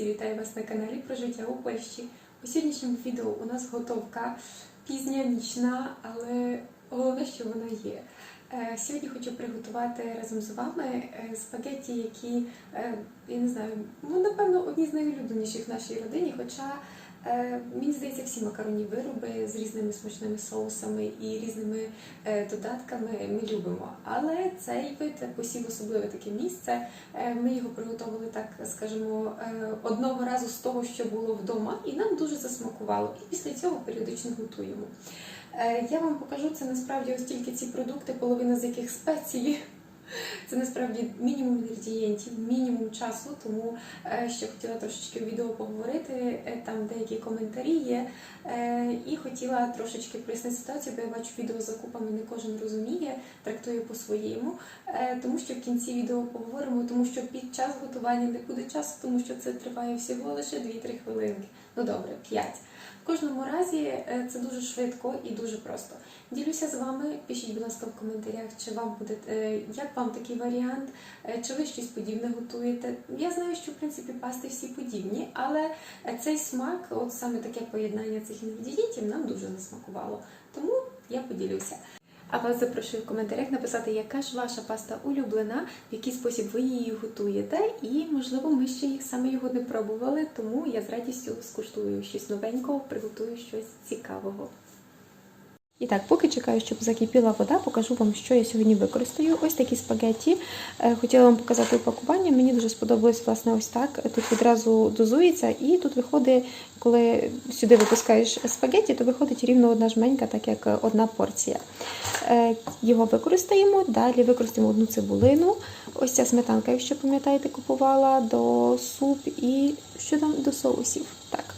Друзі, вітаю вас на каналі про життя у Польщі. У сьогоднішньому відео у нас готовка пізня, нічна, але головне, що вона є. Е, Сьогодні хочу приготувати разом з вами е, спагетті, які, е, я не знаю, ну, напевно, одні з найулюбленіших в нашій родині, хоча мені здається, всі макаронні вироби з різними смачними соусами і різними е, додатками ми любимо. Але цей вид посів особливе таке місце. Е, Ми його приготували так, скажімо, е, одного разу з того, що було вдома, і нам дуже засмакувало. І після цього періодично готуємо. Е, Я вам покажу це насправді ось тільки ці продукти, половина з яких спеції. Це насправді мінімум інгредієнтів, мінімум часу, тому е, ще хотіла трошечки в відео поговорити. е, Там деякі коментарі є. Е, І хотіла трошечки прояснити ситуацію, бо я бачу відео з закупами, не кожен розуміє, трактує по-своєму. Тому що в кінці відео поговоримо, тому що під час готування не буде часу, тому що це триває всього лише 2-3 хвилинки. Ну добре, 5. В кожному разі е, це дуже швидко і дуже просто. Ділюся з вами. Пишіть, будь ласка, в коментарях, чи вам буде е, як вам такий варіант, е, чи ви щось подібне готуєте. Я знаю, що в принципі пасти всі подібні, але цей смак, от саме таке поєднання цих інгредієнтів, нам дуже засмакувало. Тому я поділюся. А вас запрошую в коментарях написати, яка ж ваша паста улюблена, в який спосіб ви її готуєте, і можливо ми ще їх саме його не пробували, тому я з радістю скуштую щось новенького, приготую щось цікавого. І так, поки чекаю, щоб закипіла вода, покажу вам, що я сьогодні використаю. Ось такі спагетті. Е, Хотіла вам показати упакування. Мені дуже сподобалось власне ось так. Тут відразу дозується, і тут виходить, коли сюди випускаєш спагетті, то виходить рівно одна жменька, так як одна порція. Е, Його використаємо. Далі використаємо одну цибулину. Ось ця сметанка, якщо пам'ятаєте, купувала до суп і що там до соусів. Так.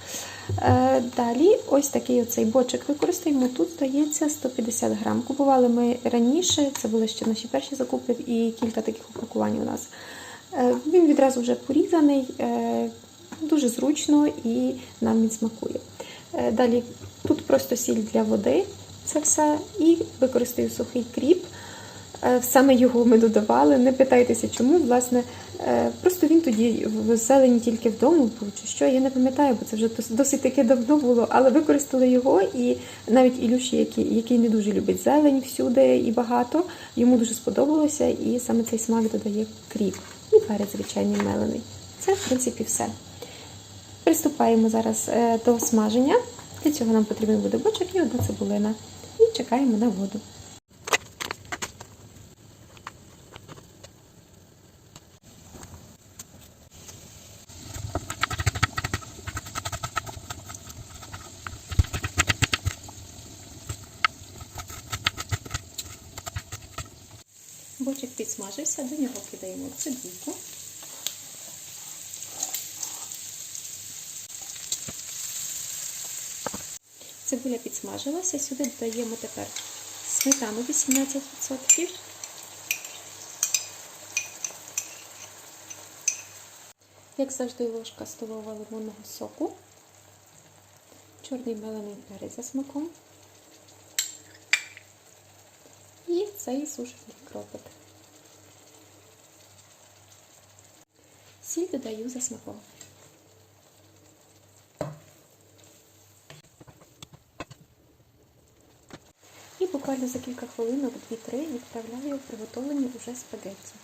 Е, Далі ось такий оцей бочик використаємо. Тут здається 150 грам. Купували ми раніше, це були ще наші перші закупи і кілька таких упакувань у нас. Е, Він відразу вже порізаний, е, дуже зручно і нам він смакує. Далі тут просто сіль для води, це все, і використаю сухий кріп. Е, Саме його ми додавали. Не питайтеся, чому. Власне, е, просто він тоді в зелені тільки вдома був, чи що, я не пам'ятаю, бо це вже досить таки давно було, але використали його, і навіть Ілюші, який, який не дуже любить зелень всюди і багато, йому дуже сподобалося, і саме цей смак додає кріп. І перець звичайний мелений. Це, в принципі, все. Приступаємо зараз е, до смаження. Для цього нам потрібен буде бочок і одна цибулина. І чекаємо на воду. Бочок підсмажився, до нього кидаємо цибульку. Цибуля підсмажилася, сюди додаємо тепер сметану 18%. Як завжди, ложка столова лимонного соку, чорний мелений перець за смаком і цей сушений кропик. Сіль додаю за смаком. І буквально за кілька хвилинок, 2-3, відправляю приготовлені вже спагетті.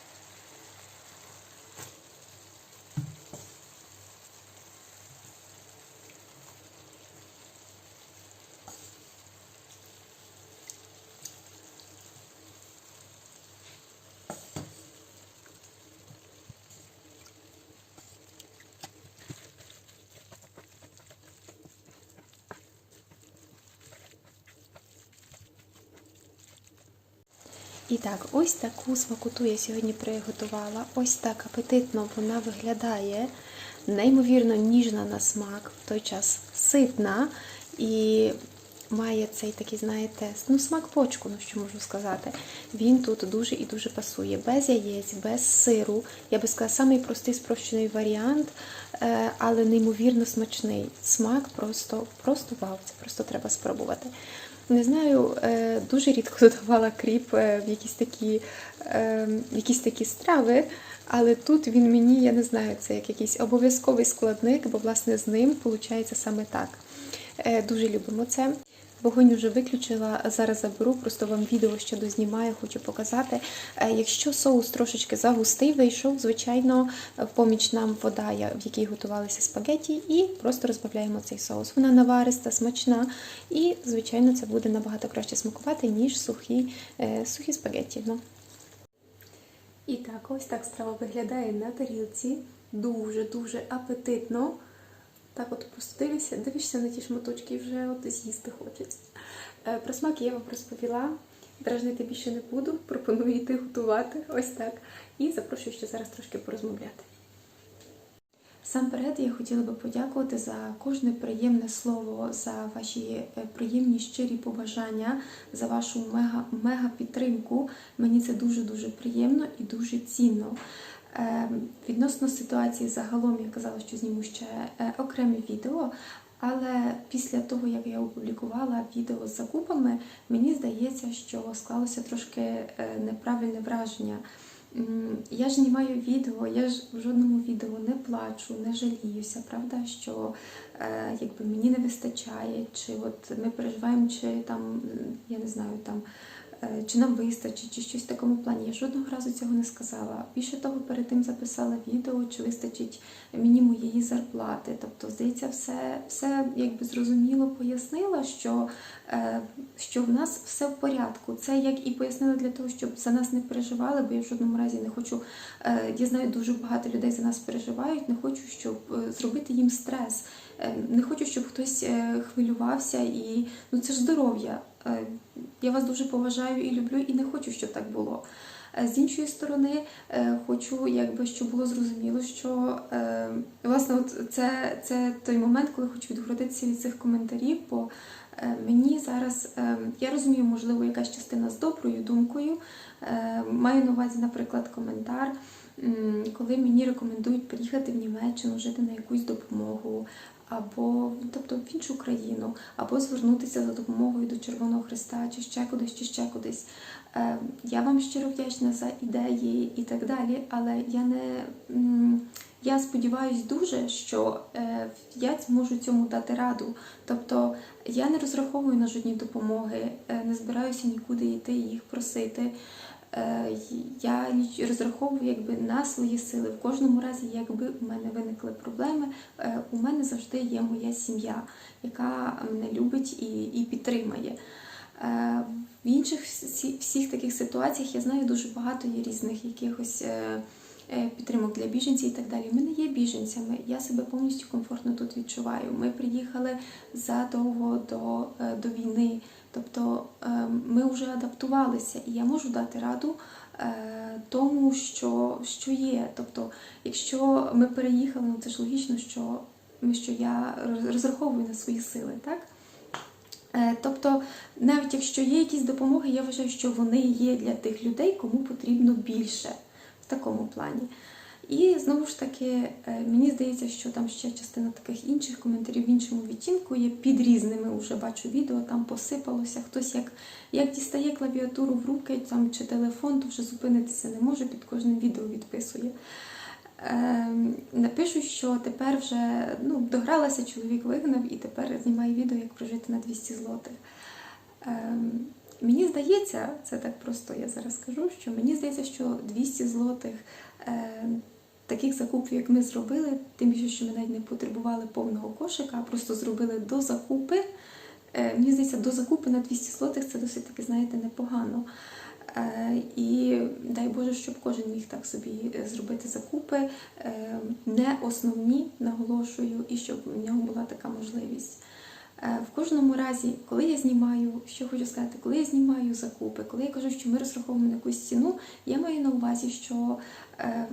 І так, ось таку смакоту я сьогодні приготувала. Ось так апетитно вона виглядає. Неймовірно ніжна на смак, в той час ситна і має цей такий, знаєте, ну смак почку, ну що можу сказати. Він тут дуже і дуже пасує. Без яєць, без сиру. Я би сказала, самий простий спрощений варіант, е, але неймовірно смачний. Смак просто, просто вау, це просто треба спробувати. Не знаю, е, дуже рідко додавала кріп е, в якісь такі, е, якісь такі страви, Але тут він мені, я не знаю, це як якийсь обов'язковий складник, бо власне з ним виходить саме так. Дуже любимо це. Вогонь вже виключила, зараз заберу, просто вам відео ще дознімаю, хочу показати. Е, Якщо соус трошечки загустий вийшов, звичайно, в поміч нам вода, в якій готувалися спагеті, і просто розбавляємо цей соус. Вона навариста, смачна, і, звичайно, це буде набагато краще смакувати, ніж сухі, е, сухі спагеті. Ну. І так, ось так страва виглядає на тарілці. Дуже-дуже апетитно. Так от просто дивишся, на ті шматочки і вже от з'їсти хочеться. Е, Про смак я вам розповіла. Дражнити більше не буду, пропоную йти готувати. Ось так. І запрошую ще зараз трошки порозмовляти. Сам перед я хотіла би подякувати за кожне приємне слово, за ваші е, приємні щирі побажання, за вашу мега, мега підтримку. Мені це дуже дуже приємно і дуже цінно. Е, Відносно ситуації загалом я казала, що зніму ще е, окреме відео. Але після того, як я опублікувала відео з закупами, мені здається, що склалося трошки е, неправильне враження. Я ж знімаю відео, я ж в жодному відео не плачу, не жаліюся, правда, що якби мені не вистачає, чи от ми переживаємо, чи там, я не знаю, там. Е, Чи нам вистачить, чи щось в такому плані. Я жодного разу цього не сказала. Більше того, перед тим записала відео, чи вистачить мені моєї зарплати. Тобто, здається, все, все якби зрозуміло пояснила, що, е, що в нас все в порядку. Це як і пояснила для того, щоб за нас не переживали, бо я в жодному разі не хочу. Е, я знаю, дуже багато людей за нас переживають. Не хочу, щоб зробити їм стрес. Не хочу, щоб хтось хвилювався і ну це ж здоров'я. Е, Я вас дуже поважаю і люблю, і не хочу, щоб так було. Е, З іншої сторони, е, хочу, якби щоб було зрозуміло, що власне, от це, це той момент, коли хочу відгородитися від цих коментарів, бо мені зараз я розумію, можливо, якась частина з доброю думкою. Маю на увазі, наприклад, коментар, коли мені рекомендують приїхати в Німеччину, жити на якусь допомогу. Або тобто в іншу країну, або звернутися за допомогою до Червоного Христа, чи ще кудись, чи ще кудись. Е, Я вам щиро вдячна за ідеї і так далі, але я не я сподіваюся дуже, що е, я зможу цьому дати раду. Тобто я не розраховую на жодні допомоги, е, не збираюся нікуди йти їх просити. Е, Я розраховую якби на свої сили. В кожному разі, якби у мене виникли проблеми, е, у мене завжди є моя сім'я, яка мене любить і, і підтримає. Е, В інших всі- всіх таких ситуаціях я знаю дуже багато є різних якихось підтримок для біженців і так далі. Ми не є біженцями. Я себе повністю комфортно тут відчуваю. Ми приїхали задовго до, до війни. Тобто е, ми вже адаптувалися, і я можу дати раду е, тому, що, що є. Тобто, якщо ми переїхали, ну це ж логічно, що, що я розраховую на свої сили, так? Е, Тобто, навіть якщо є якісь допомоги, я вважаю, що вони є для тих людей, кому потрібно більше в такому плані. І знову ж таки, е, мені здається, що там ще частина таких інших коментарів в іншому відтінку є під різними. Уже бачу відео, там посипалося. Хтось як, як дістає клавіатуру в руки там, чи телефон, то вже зупинитися не може, під кожним відео відписує. Ем, Напишу, що тепер вже ну, догралася, чоловік вигнав і тепер знімає відео, як прожити на 200 злотих. Ем, Мені здається, це так просто я зараз скажу, що мені здається, що 200 злотих е, таких закупів, як ми зробили, тим більше, що ми навіть не потребували повного кошика, а просто зробили до закупи. Е, мені здається, до закупи на 200 злотих це досить таки, знаєте, непогано. Е, І дай Боже, щоб кожен міг так собі е, зробити закупи, не основні, наголошую, і щоб в нього була така можливість. В кожному разі, коли я знімаю, що хочу сказати, коли я знімаю закупи, коли я кажу, що ми розраховуємо на якусь ціну, я маю на увазі, що е,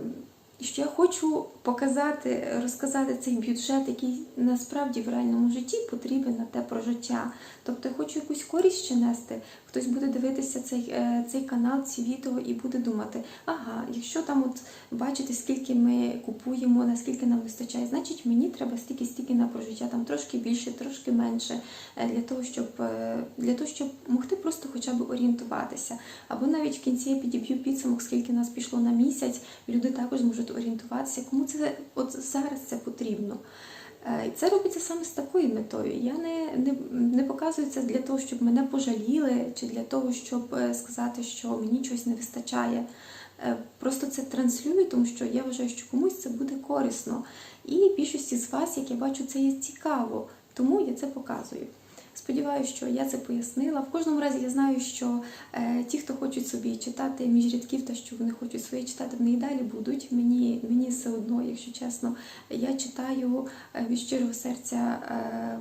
що я хочу показати, розказати цей бюджет, який насправді в реальному житті потрібен на те прожиття. Тобто я хочу якусь користь ще нести. Хтось буде дивитися цей, е, цей канал, ці відео і буде думати, ага, якщо там от бачите, скільки ми купуємо, наскільки нам вистачає, значить мені треба стільки-стільки на прожиття, там трошки більше, трошки менше, е, для того, щоб е, для того, щоб могти просто хоча б орієнтуватися. Або навіть в кінці я підіб'ю підсумок, скільки нас пішло на місяць, люди також можуть орієнтуватися, кому це от зараз це потрібно. Е, І це робиться саме з такою метою. Я не, не, не показую це для того, щоб мене пожаліли, чи для того, щоб е, сказати, що мені чогось не вистачає. Е, Просто це транслюю, тому що я вважаю, що комусь це буде корисно. І більшості з вас, як я бачу, це є цікаво, тому я це показую. Сподіваюся, що я це пояснила. В кожному разі я знаю, що е, ті, хто хочуть собі читати між рядків, та що вони хочуть своє читати, вони і далі будуть. Мені, мені все одно, якщо чесно, я читаю е, від щирого серця, е,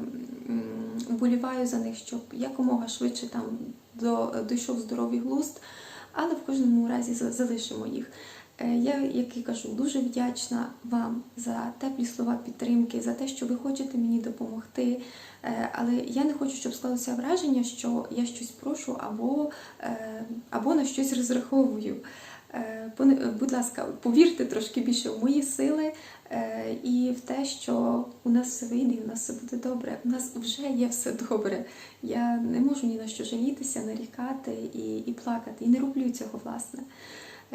вболіваю за них, щоб якомога швидше там до, дійшов здоровий глузд, але в кожному разі залишимо їх. Е, Я, як і кажу, дуже вдячна вам за теплі слова підтримки, за те, що ви хочете мені допомогти. Е, Але я не хочу, щоб склалося враження, що я щось прошу або, е, або на щось розраховую. Будь ласка, повірте трошки більше в мої сили і в те, що у нас все вийде, і у нас все буде добре. У нас вже є все добре. Я не можу ні на що жалітися, нарікати і, і плакати. І не роблю цього, власне.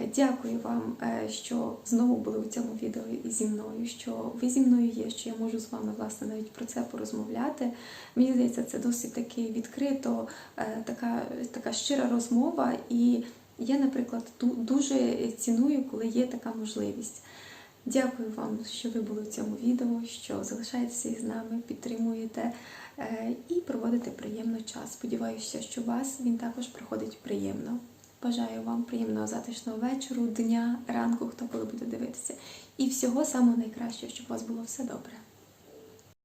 Е, Дякую вам, е, що знову були у цьому відео зі мною, що ви зі мною є, що я можу з вами власне навіть про це порозмовляти. Мені здається, це досить таки відкрито, е, така, така щира розмова. І я, наприклад, дуже ціную, коли є така можливість. Дякую вам, що ви були в цьому відео, що залишаєтеся із нами, підтримуєте і проводите приємно час. Сподіваюся, що у вас він також проходить приємно. Бажаю вам приємного затишного вечору, дня, ранку, хто коли буде дивитися. І всього самого найкращого, щоб у вас було все добре.